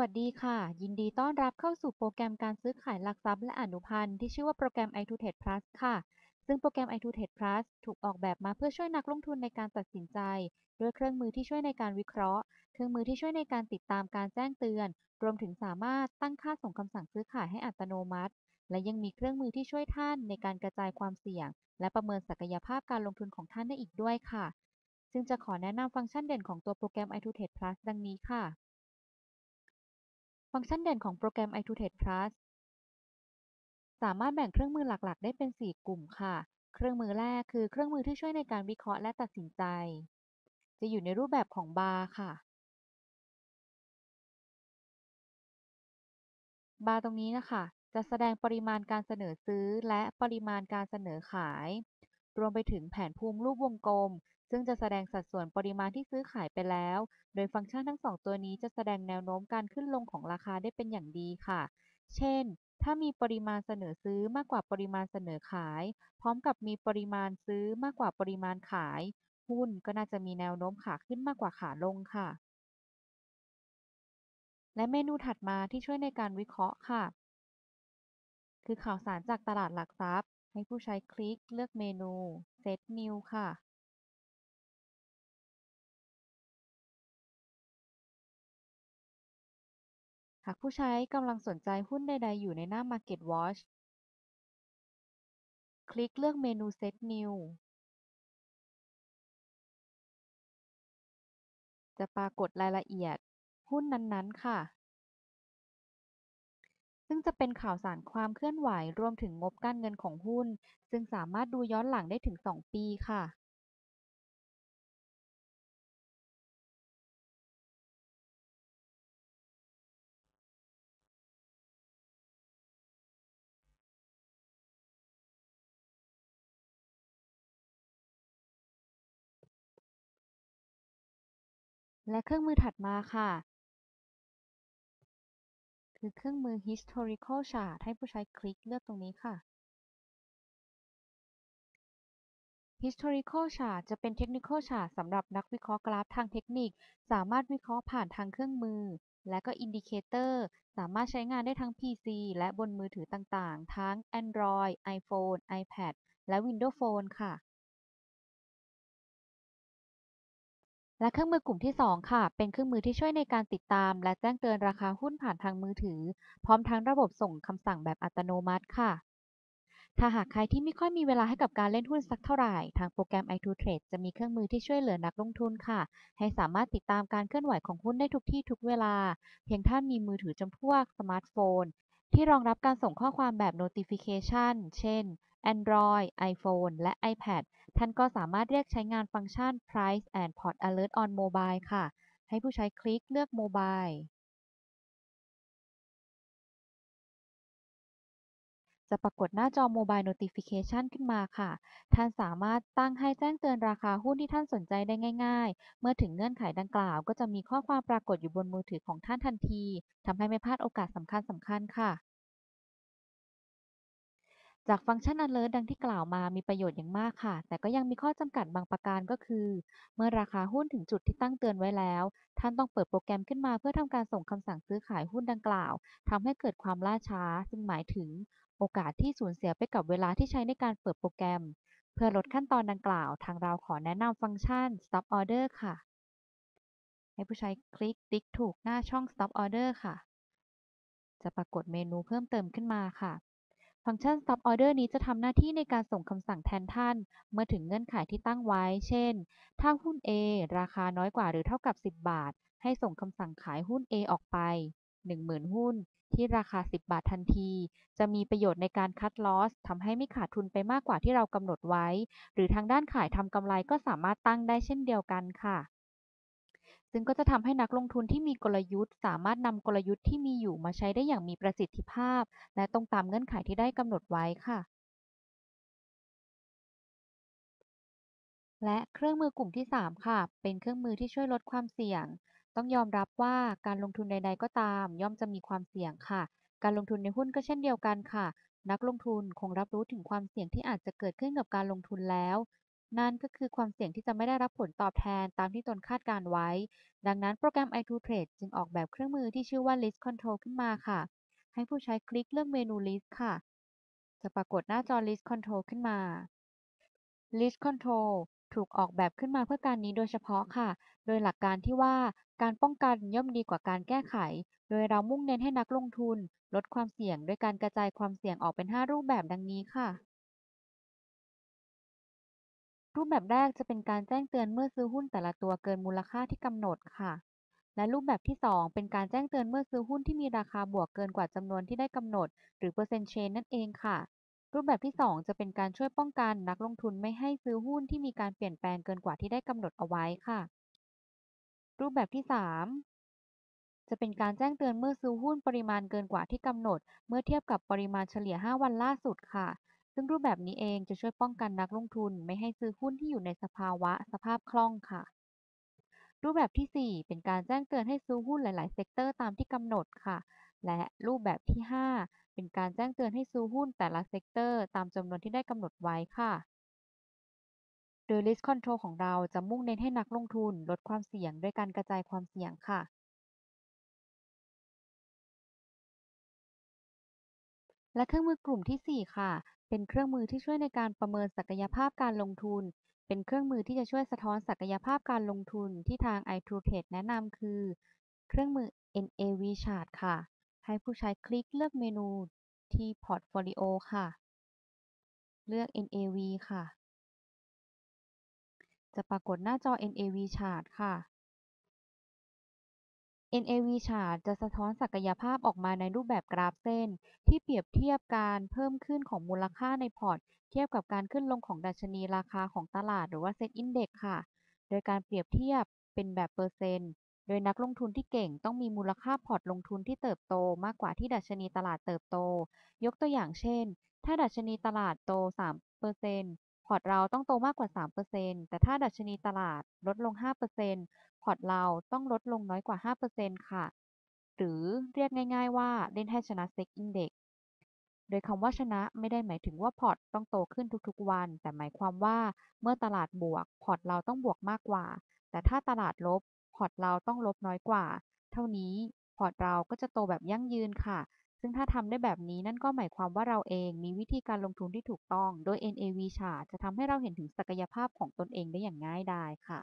วัสดีค่ะ ยินดีต้อนรับเข้าสู่โปรแกรมการซื้อขายหลักทรัพย์และอนุพันธ์ที่ชื่อว่าโปรแกรม i2Trade Plus ค่ะ ซึ่งโปรแกรม i2Trade Plus ถูกออกแบบมาเพื่อช่วยนักลงทุนในการตัดสินใจ ด้วยเครื่องมือที่ช่วยในการวิเคราะห์ เครื่องมือที่ช่วยในการติดตามการแจ้งเตือน รวมถึงสามารถตั้งค่าส่งคำสั่งซื้อขายให้อัตโนมัติ และยังมีเครื่องมือที่ช่วยท่านในการกระจายความเสี่ยง และประเมินศักยภาพการลงทุนของท่านได้อีกด้วยค่ะ ซึ่งจะขอแนะนำฟังก์ชันเด่นของตัวโปรแกรม i2Trade Plus ดังนี้ค่ะ ฟังก์ชันเด่นของโปรแกรม i2Trade Plus สามารถแบ่งเครื่องมือหลักๆ ได้เป็น 4 กลุ่มค่ะ เครื่องมือแรกคือเครื่องมือที่ช่วยในการวิเคราะห์และตัดสินใจ จะอยู่ในรูปแบบของบาร์ค่ะ บาร์ตรงนี้นะคะ จะแสดงปริมาณการเสนอซื้อและปริมาณการเสนอขาย รวมไปถึงแผนภูมิรูปวงกลม ซึ่งจะแสดงสัดส่วนปริมาณที่ซื้อขายไปแล้ว โดยฟังก์ชันทั้งสองตัวนี้จะแสดงแนวโน้มการขึ้นลงของราคาได้เป็นอย่างดีค่ะ เช่น ถ้ามีปริมาณเสนอซื้อมากกว่าปริมาณเสนอขาย พร้อมกับมีปริมาณซื้อมากกว่าปริมาณขาย หุ้นก็น่าจะมีแนวโน้มขาขึ้นมากกว่าขาลงค่ะ และเมนูถัดมาที่ช่วยในการวิเคราะห์ค่ะ คือข่าวสารจากตลาดหลักทรัพย์ ให้ผู้ใช้คลิกเลือกเมนู Set New ค่ะ หากผู้ใช้กำลังสนใจหุ้นใด ๆ อยู่ในหน้า Market Watch คลิกเลือกเมนู Set New จะปรากฏรายละเอียดหุ้นนั้นๆ ค่ะ ซึ่งจะเป็นข่าวสารความเคลื่อนไหวรวมถึงงบการเงินของหุ้น ซึ่งสามารถดูย้อนหลังได้ถึง 2 ปีค่ะ และเครื่องมือถัดมาค่ะ คือเครื่องมือ Historical Chart ให้ผู้ใช้คลิกเลือกตรงนี้ค่ะ Historical Chart จะเป็น Technical Chart สำหรับนักวิเคราะห์กราฟทางเทคนิค สามารถวิเคราะห์ผ่านทางเครื่องมือ และก็ Indicator สามารถใช้งานได้ทั้ง PC และบนมือถือต่างๆ ทั้ง Android iPhone iPad และ Windows Phone ค่ะ และเครื่องมือกลุ่มที่ 2 ค่ะ เป็นเครื่องมือที่ช่วยในการติดตาม และแจ้งเตือนราคาหุ้นผ่านทางมือถือ พร้อมทั้งระบบส่งคำสั่งแบบอัตโนมัติค่ะ ถ้าหากใครที่ไม่ค่อยมีเวลาให้กับการเล่นหุ้นสักเท่าไหร่ ทางโปรแกรม i2Trade จะมีเครื่องมือที่ช่วยเหลือนักลงทุนค่ะ ให้สามารถติดตามการเคลื่อนไหวของหุ้นได้ทุกที่ทุกเวลา เพียงท่านมีมือถือจำพวกสมาร์ทโฟน ที่รองรับการส่งข้อความแบบ notification เช่น Android iPhone และ iPad ท่านก็สามารถเรียกใช้งานฟังก์ชัน Price and Port Alert on Mobile ค่ะ ให้ผู้ใช้คลิกเลือก Mobile จะปรากฏหน้าจอ Mobile Notification ขึ้นมาค่ะ ท่านสามารถตั้งให้แจ้งเตือนราคาหุ้นที่ท่านสนใจได้ง่าย ๆ เมื่อถึงเงื่อนไขดังกล่าว ก็จะมีข้อความปรากฏอยู่บนมือถือของท่านทันที ทำให้ไม่พลาดโอกาสสำคัญๆค่ะ จากฟังก์ชัน Alert ดังที่กล่าวมามีประโยชน์อย่างมากค่ะ แต่ก็ยังมีข้อจำกัดบางประการก็คือ เมื่อราคาหุ้นถึงจุดที่ตั้งเตือนไว้แล้ว ท่านต้องเปิดโปรแกรมขึ้นมาเพื่อทำการส่งคำสั่งซื้อขายหุ้นดังกล่าวทำให้เกิดความล่าช้า ซึ่งหมายถึง โอกาสที่สูญเสียไปกับเวลาที่ใช้ในการเปิดโปรแกรม เพื่อลดขั้นตอนดังกล่าว ทางเราขอแนะนำฟังก์ชัน Stop Order ค่ะ ให้ผู้ใช้คลิกติ๊กถูกหน้าช่อง Stop Order ค่ะ จะปรากฏเมนูเพิ่มเติมขึ้นมาค่ะ ฟังก์ชัน Stop Order นี้จะทำหน้าที่ในการส่งคำสั่งแทนท่าน เมื่อถึงเงื่อนไขที่ตั้งไว้ เช่น ถ้าหุ้น A ราคาน้อยกว่าหรือเท่ากับ 10 บาท ให้ส่งคำสั่งขายหุ้น A ออกไป 10,000 หุ้น ที่ราคา 10 บาททันที จะมีประโยชน์ในการคัดลอสทำให้ไม่ขาดทุนไปมากกว่าที่เรากำหนดไว้ หรือทางด้านขายทำกำไรก็สามารถตั้งได้เช่นเดียวกันค่ะ ซึ่งก็จะทำให้นักลงทุนที่มีกลยุทธ์ สามารถนำกลยุทธ์ที่มีอยู่มาใช้ได้อย่างมีประสิทธิภาพ และตรงตามเงื่อนไขที่ได้กำหนดไว้ค่ะ และเครื่องมือกลุ่มที่ 3 ค่ะ เป็นเครื่องมือที่ช่วยลดความเสี่ยง ต้องยอมรับว่าการลงทุนใด ๆ ก็ตาม ย่อมจะมีความเสี่ยงค่ะ การลงทุนในหุ้นก็เช่นเดียวกันค่ะ นักลงทุนคงรับรู้ถึงความเสี่ยงที่อาจจะเกิดขึ้นกับการลงทุนแล้ว นั่นก็คือความเสี่ยงที่จะไม่ได้รับผลตอบแทนตามที่ตนคาดการไว้ ดังนั้นโปรแกรม i2trade จึงออกแบบเครื่องมือที่ชื่อว่า List Control ขึ้นมาค่ะ ให้ผู้ใช้คลิกเลือกเมนู List ค่ะ จะปรากฏหน้าจอ List Control ขึ้นมา List Control ถูกออกแบบขึ้นมาเพื่อการนี้โดยเฉพาะค่ะ โดยหลักการที่ว่าการป้องกันย่อมดีกว่าการแก้ไข โดยเรามุ่งเน้นให้นักลงทุน ลดความเสี่ยง ด้วยการกระจายความเสี่ยงออกเป็น 5 รูปแบบดังนี้ค่ะ รูปแบบแรกจะเป็นการแจ้งเตือนเมื่อซื้อหุ้นแต่ละตัวเกินมูลค่าที่กำหนดค่ะ และรูปแบบที่ 2 เป็นการแจ้งเตือนเมื่อซื้อหุ้นที่มีราคาบวกเกินกว่าจำนวนที่ได้กำหนด หรือ percent change นั่นเองค่ะ รูปแบบที่ 2 จะเป็นการช่วยป้องกันนักลงทุนไม่ให้ซื้อหุ้นที่มีการเปลี่ยนแปลงเกินกว่าที่ได้กำหนดเอาไว้ค่ะ รูปแบบที่ 3 จะเป็นการแจ้งเตือนเมื่อซื้อหุ้นปริมาณเกินกว่าที่กำหนด เมื่อเทียบกับปริมาณเฉลี่ย 5 วันล่าสุดค่ะ ซึ่งรูปแบบนี้เองจะช่วยป้องกันนักลงทุนไม่ให้ซื้อหุ้นที่อยู่ในสภาวะสภาพคล่องค่ะ รูปแบบที่ 4 เป็นการแจ้งเตือนให้ซื้อหุ้นหลาย ๆ เซกเตอร์ตามที่กำหนดค่ะ และรูปแบบที่ 5 เป็นการแจ้งเตือนให้ซื้อหุ้นแต่ละเซกเตอร์ตามจำนวนที่ได้กำหนดไว้ค่ะโดย Risk Control ของเราจะมุ่งเน้นให้นักลงทุนลดความเสี่ยงด้วยการกระจายความเสี่ยงค่ะ และเครื่องมือกลุ่มที่ 4 ค่ะ เป็นเครื่องมือที่ช่วยในการประเมินศักยภาพการลงทุน เป็นเครื่องมือที่จะช่วยสะท้อนศักยภาพการลงทุนที่ทาง i2trade แนะนำคือ เครื่องมือ NAV Chart ค่ะ ให้ผู้ใช้คลิกเลือกเมนูที่ Portfolio ค่ะ เลือก NAV ค่ะ จะปรากฏหน้าจอ NAV Chart ค่ะ NAV Chart จะสะท้อนศักยภาพออกมาในรูปแบบกราฟเส้น ที่เปรียบเทียบการเพิ่มขึ้นของมูลค่าในพอร์ต เทียบกับการขึ้นลงของดัชนีราคาของตลาดหรือว่า Set Index ค่ะ โดยการเปรียบเทียบเป็นแบบเปอร์เซ็นต์ โดยนักลงทุนที่เก่งต้องมีมูลค่าพอร์ตลงทุนที่เติบโตมากกว่าที่ดัชนีตลาดเติบโต ยกตัวอย่างเช่น ถ้าดัชนีตลาดโต 3% พอร์ตเราต้องโตมากกว่า 3%แต่ถ้าดัชนีตลาดลดลง 5%พอร์ตเราต้องลดลงน้อยกว่า 5%ค่ะ หรือเรียกง่ายๆว่าเล่นให้ชนะ Set Index โดยคำว่าชนะไม่ได้หมายถึงว่าพอร์ตต้องโตขึ้นทุกๆวัน แต่หมายความว่าเมื่อตลาดบวก พอร์ตเราต้องบวกมากกว่า แต่ถ้าตลาดลบ พอร์ตเราต้องลบน้อยกว่า เท่านี้พอร์ตเราก็จะโตแบบยั่งยืนค่ะ ซึ่งถ้าทำได้แบบนี้นั่นก็หมายความว่าเราเองมีวิธีการลงทุนที่ถูกต้อง โดย NAV Chart จะทำให้เราเห็นถึงศักยภาพของตนเองได้อย่างง่ายดายค่ะ